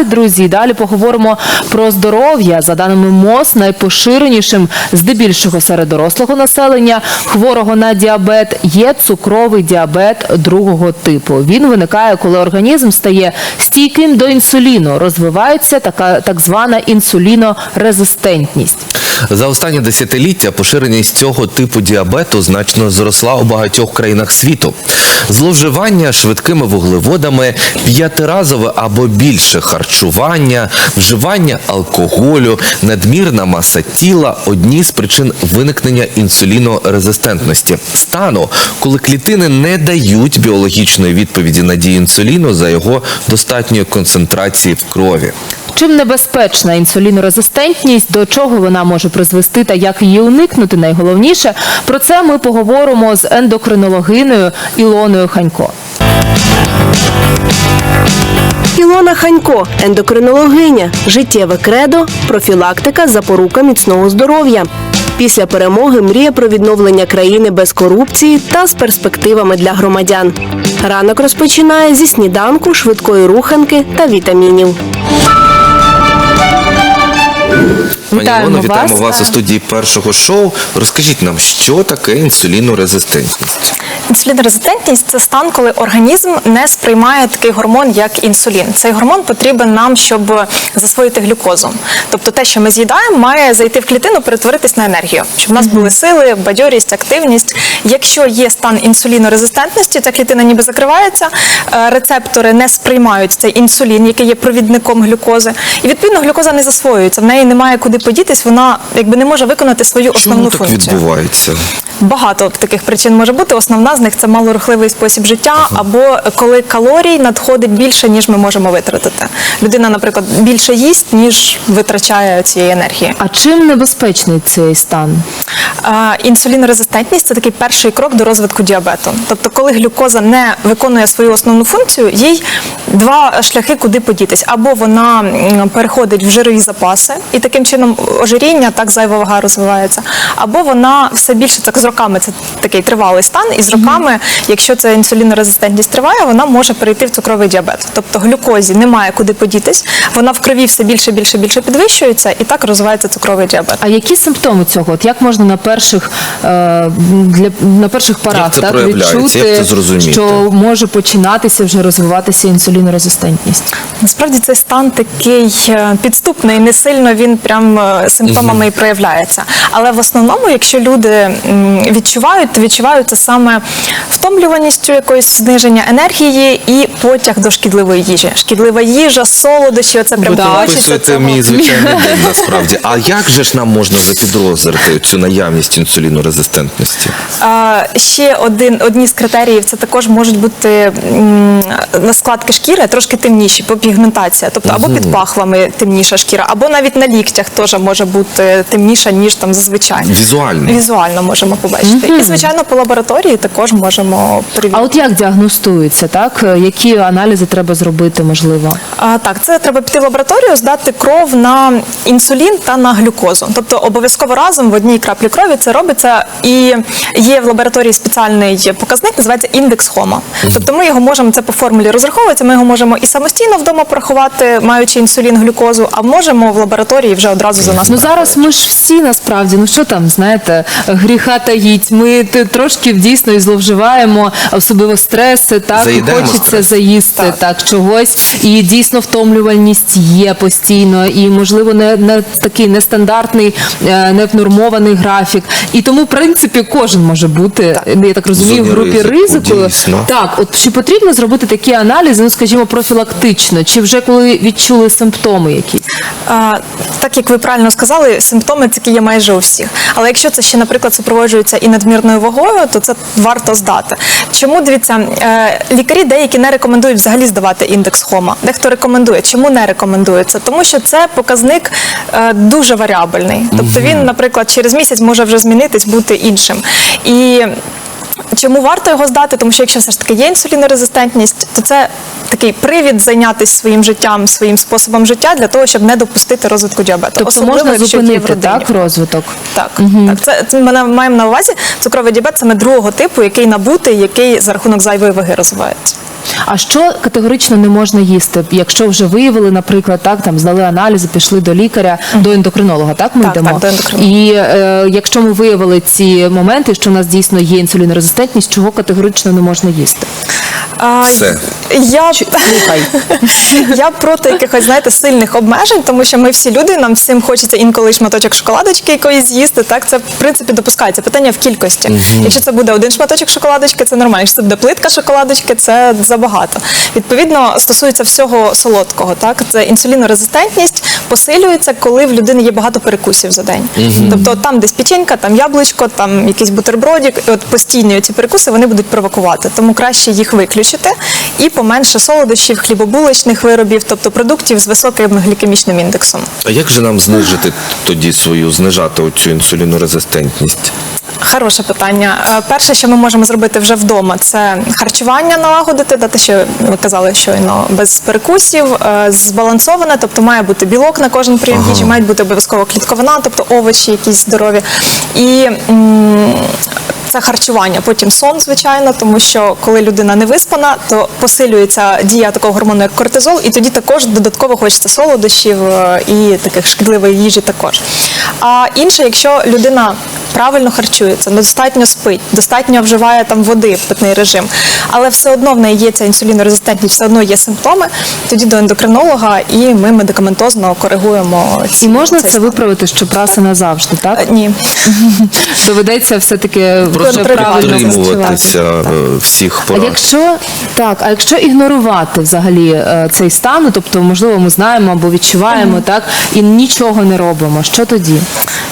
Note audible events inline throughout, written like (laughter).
уваги, друзі. Далі поговоримо про здоров'я. За даними МОЗ, найпоширенішим, здебільшого серед дорослого населення, хворого на діабет, є цукровий діабет другого типу. Він виникає, коли організм стає стійким до інсуліну. Розвивається така так звана інсулінорезистентність. За останні десятиліття поширеність цього типу діабету значно зросла у багатьох країнах світу. Зловживання швидкими вуглеводами, п'ятиразове або більше харчування, вживання алкоголю, надмірна маса тіла одні з причин виникнення інсулінорезистентності. Стану, коли клітини не дають біологічної відповіді на дію інсуліну за його достатньої концентрації в крові. Чим небезпечна інсулінорезистентність, до чого вона може призвести та як її уникнути, найголовніше про це ми поговоримо з ендокринологиною Ілоною Ханько. Ілона Ханько, ендокринологиня, життєве кредо, профілактика, запорука міцного здоров'я. Після перемоги мріє про відновлення країни без корупції та з перспективами для громадян. Ранок розпочинає зі сніданку, швидкої руханки та вітамінів. Пані Вітаємо Ілоно, вітаємо вас. вас у студії першого шоу. Розкажіть нам, що таке інсулінорезистентність? Інсулінорезистентність це стан, коли організм не сприймає такий гормон, як інсулін. Цей гормон потрібен нам, щоб засвоїти глюкозу. Тобто те, що ми з'їдаємо, має зайти в клітину, перетворитись на енергію, щоб в нас були сили, бадьорість, активність. Якщо є стан інсулінорезистентності, ця клітина ніби закривається, е, рецептори не сприймають цей інсулін, який є провідником глюкози, і відповідно глюкоза не засвоюється. В неї немає куди подітись, вона якби не може виконати свою основну Чому так функцію. відбувається? Багато таких причин може бути. Основна з них це малорухливий спосіб життя, або коли калорій надходить більше, ніж ми можемо витратити. Людина, наприклад, більше їсть, ніж витрачає цієї енергії. А чим небезпечний цей стан? А, Інсулінорезистентність це такий перший крок до розвитку діабету. Тобто, коли глюкоза не виконує свою основну функцію, їй два шляхи, куди подітись. Або вона переходить в жирові запаси, і таким чином ожиріння, так зайва вага розвивається. Або вона все більше так з роками, це такий тривалий стан, і з роками, якщо ця інсулінорезистентність триває, вона може перейти в цукровий діабет. Тобто глюкозі немає куди подітись, вона в крові все більше, більше, більше підвищується, і так розвивається цукровий діабет. А які симптоми цього? От як можна на перших е, для на перших порах це так відчути, Як це зрозуміти? що може починатися вже розвиватися інсулінорезистентність? Насправді цей стан такий е, підступний, не сильно він прям симптомами і проявляється. Але в основному, якщо люди відчувають, то відчувають це саме втомлюваністю якоїсь зниження енергії і потяг до шкідливої їжі. Шкідлива їжа, солодощі, оце прям хочеться описуєте мій звичайний день насправді. А як же ж нам можна запідозрити цю наявність інсулінорезистентності? А, ще один одні з критеріїв це також можуть бути м, складки шкіри трошки темніші, пігментація, тобто або під пахвами темніша шкіра, або навіть на ліктях теж може бути темніша, ніж там зазвичай. Візуально? Візуально можемо побачити. І звичайно, по лабораторії також можемо А от як діагностується, так? Які аналізи треба зробити, можливо? А, так, це треба піти в лабораторію, здати кров на інсулін та на глюкозу. Тобто обов'язково разом в одній краплі крові це робиться. І є в лабораторії спеціальний показник, називається індекс хома. Тобто ми його можемо це по формулі розраховувати. Ми його можемо і самостійно вдома порахувати, маючи інсулін, глюкозу, а можемо в лабораторії вже одразу за нас. Ну зараз ми ж всі насправді, ну що там, знаєте, гріха таїть. Ми т- трошки дійсно і зловживаємо, особливо стреси, так і Заїдаємо хочеться стрес. заїсти так. Так. чогось. І дійсно втомлювальність є постійно, і можливо не, не такий нестандартний, е, невнормований графік. І тому, в принципі, кожен може бути, я так розумію, в зоні групі ризику, ризику. дійсно. Так, от чи потрібно зробити такі аналізи, ну скажімо, профілактично, чи вже коли відчули симптоми якісь? А, так як ви правильно сказали, симптоми такі є майже у всіх. Але якщо це ще, наприклад, супроводжується і надмірною вагою, то це варто здати. Чому дивіться, е, лікарі деякі не рекомендують взагалі здавати індекс хома. Дехто рекомендує. Чому не рекомендується? Тому що це показник е, дуже варіабельний. Тобто він, наприклад, через місяць може вже змінитись, бути іншим. І Чому варто його здати? Тому що якщо все ж таки є інсулінорезистентність, то це такий привід зайнятися своїм життям, своїм способом життя для того, щоб не допустити розвитку діабету. Тобто Особливо, можна якщо зупинити так розвиток? Так, так. Це, це ми маємо на увазі цукровий діабет саме другого типу, який набутий, який за рахунок зайвої ваги розвивається. А що категорично не можна їсти, якщо вже виявили, наприклад, так там здали аналізи, пішли до лікаря, до ендокринолога, так ми Так, йдемо. так, до ендокринолога. І е, якщо ми виявили ці моменти, що у нас дійсно є інсулінорезистентність, чого категорично не можна їсти? А, Все. Я, Слухай. (laughs) я проти якихось, знаєте, сильних обмежень, тому що ми всі люди, нам всім хочеться інколи шматочок шоколадочки якоїсь з'їсти. Так, це в принципі допускається. Питання в кількості. Якщо це буде один шматочок шоколадочки, це нормально. Якщо це буде плитка шоколадочки, це забагато. Відповідно, стосується всього солодкого. Так, це інсулінорезистентність посилюється, коли в людини є багато перекусів за день. Тобто там десь печенька, там яблучко, там якийсь бутербродик, і от постійні ці перекуси вони будуть провокувати. Тому краще їх виключити і поменше солодощів, хлібобулочних виробів, тобто продуктів з високим глікемічним індексом. А як же нам знижити тоді свою знижати оцю інсулінорезистентність? Хороше питання. Е, Перше, що ми можемо зробити вже вдома, це харчування налагодити, дати, що ви казали щойно, без перекусів, е, збалансоване, тобто має бути білок на кожен прийом їжі, мають бути обов'язково клітковина, тобто овочі якісь здорові. І м, це харчування, потім сон, звичайно, тому що коли людина не виспана, то посилюється дія такого гормону, як кортизол, і тоді також додатково хочеться солодощів е, і таких шкідливої їжі також. А інше, якщо людина правильно харчується, достатньо спить, достатньо вживає там води в питний режим, але все одно в неї є ця інсулінорезистентність, все одно є симптоми, тоді до ендокринолога і ми медикаментозно коригуємо ці І можна цей це стан. виправити, щоб раз і назавжди, так? Е, Ні. (laughs) Доведеться все-таки Просто е, всіх А якщо так, а якщо ігнорувати взагалі е, цей стан, ну, тобто, можливо, ми знаємо або відчуваємо, так і нічого не робимо, що тоді?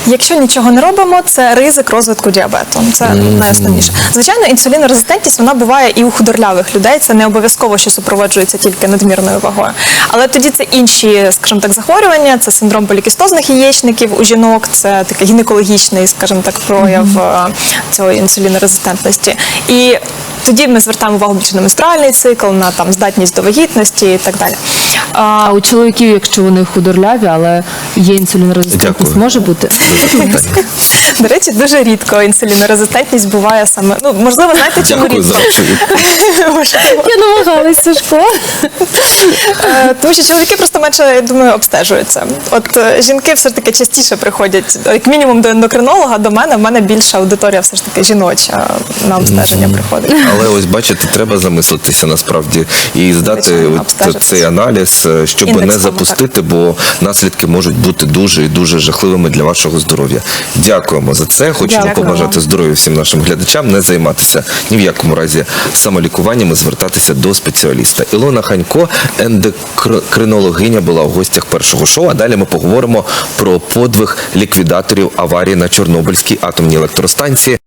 Якщо нічого не робимо, це ризик розвитку діабету. Це найосновніше. Звичайно, інсулінорезистентність вона буває і у худорлявих людей. Це не обов'язково, що супроводжується тільки надмірною вагою. Але тоді це інші, скажімо так, захворювання, це синдром полікістозних яєчників у жінок, це такий гінекологічний, скажімо так, прояв е, цієї інсулінорезистентності. І тоді ми звертаємо увагу більше на менструальний цикл, на там здатність до вагітності і так далі. А, у чоловіків, якщо вони худорляві, але є інсулінорезистентність, Дякую. може бути? До речі, дуже рідко інсулінорезистентність буває саме. Ну можливо, знаєте, чому Дякую за рідко? (laughs) Можливо. Я намагалася Сашко. Е, Тому що чоловіки просто менше, я думаю, обстежуються. От е, жінки все ж таки частіше приходять, як мінімум до ендокринолога, до мене. В мене більша аудиторія все ж таки жіноча на обстеження приходить. Але ось бачите, треба замислитися насправді і здати Звичайно, от обстежитися. цей аналіз, щоб Індекс не запустити, бо наслідки можуть бути дуже і дуже жахливими для вашого здоров'я. Дякуємо за це. Хочемо Дякую побажати здоров'я всім нашим глядачам, не займатися ні в якому разі самолікуванням і звертатися до спеціаліста. Ілона Ханько, ендокринологиня, була у гостях першого шоу. А далі ми поговоримо про подвиг ліквідаторів аварії на Чорнобильській атомній електростанції.